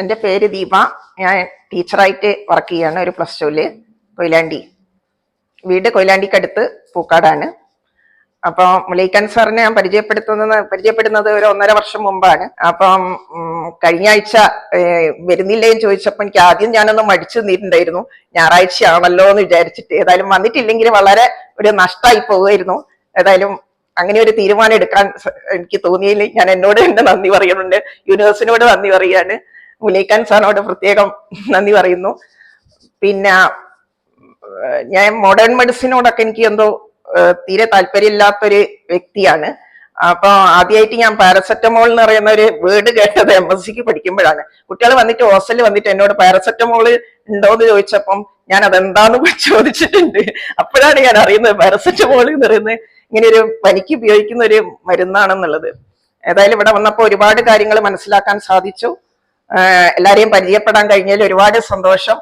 എന്റെ പേര് ദീപ. ഞാൻ ടീച്ചറായിട്ട് വർക്ക് ചെയ്യാണ് ഒരു പ്ലസ് ടുവിൽ കൊയിലാണ്ടി. വീട് കൊയിലാണ്ടിക്കടുത്ത് പൂക്കാടാണ്. അപ്പം മുലൈക്കാൻ സാറിനെ ഞാൻ പരിചയപ്പെടുത്തുന്നത് പരിചയപ്പെടുന്നത് ഒരു ഒന്നര വർഷം മുമ്പാണ്. അപ്പം കഴിഞ്ഞ ആഴ്ച വരുന്നില്ലേന്ന് ചോദിച്ചപ്പോൾ എനിക്ക് ആദ്യം ഞാനൊന്ന് മടിച്ചു നിന്നിട്ടുണ്ടായിരുന്നു. ഞായറാഴ്ചയാണല്ലോ എന്ന് വിചാരിച്ചിട്ട്. ഏതായാലും വന്നിട്ടില്ലെങ്കിൽ വളരെ ഒരു നഷ്ടമായി പോകുമായിരുന്നു. ഏതായാലും അങ്ങനെ ഒരു തീരുമാനം എടുക്കാൻ എനിക്ക് തോന്നിയില്ല. ഞാൻ എന്നോട് തന്നെ നന്ദി പറയുന്നുണ്ട്. യൂണിവേഴ്സിനോട് നന്ദി പറയാണ് മുലൈക്കാൻ സാറിനോട് പ്രത്യേകം നന്ദി പറയുന്നു. പിന്നെ ഞാൻ മോഡേൺ മെഡിസിനോടൊക്കെ എനിക്ക് എന്തോ തീരെ തീരെ താല്പര്യമില്ലാത്തൊരു വ്യക്തിയാണ്. അപ്പൊ ആദ്യമായിട്ട് ഞാൻ പാരസെറ്റമോൾ എന്ന് പറയുന്ന ഒരു വേർഡ് കേട്ടത് എം എസ് സിക്ക് പഠിക്കുമ്പോഴാണ്. കുട്ടികൾ വന്നിട്ട് ഹോസ്റ്റലിൽ വന്നിട്ട് എന്നോട് പാരസെറ്റമോൾ ഉണ്ടോ എന്ന് ചോദിച്ചപ്പം ഞാൻ അതെന്താന്ന് ചോദിച്ചിട്ടുണ്ട്. അപ്പോഴാണ് ഞാൻ അറിയുന്നത് പാരസെറ്റമോൾ എന്ന് പറയുന്നത് ഇങ്ങനെ ഒരു പനിക്ക് ഉപയോഗിക്കുന്ന ഒരു മരുന്നാണെന്നുള്ളത്. ഏതായാലും ഇവിടെ വന്നപ്പോൾ ഒരുപാട് കാര്യങ്ങൾ മനസ്സിലാക്കാൻ സാധിച്ചു. ഏഹ് എല്ലാരെയും പരിചയപ്പെടാൻ കഴിഞ്ഞതിൽ ഒരുപാട് സന്തോഷം.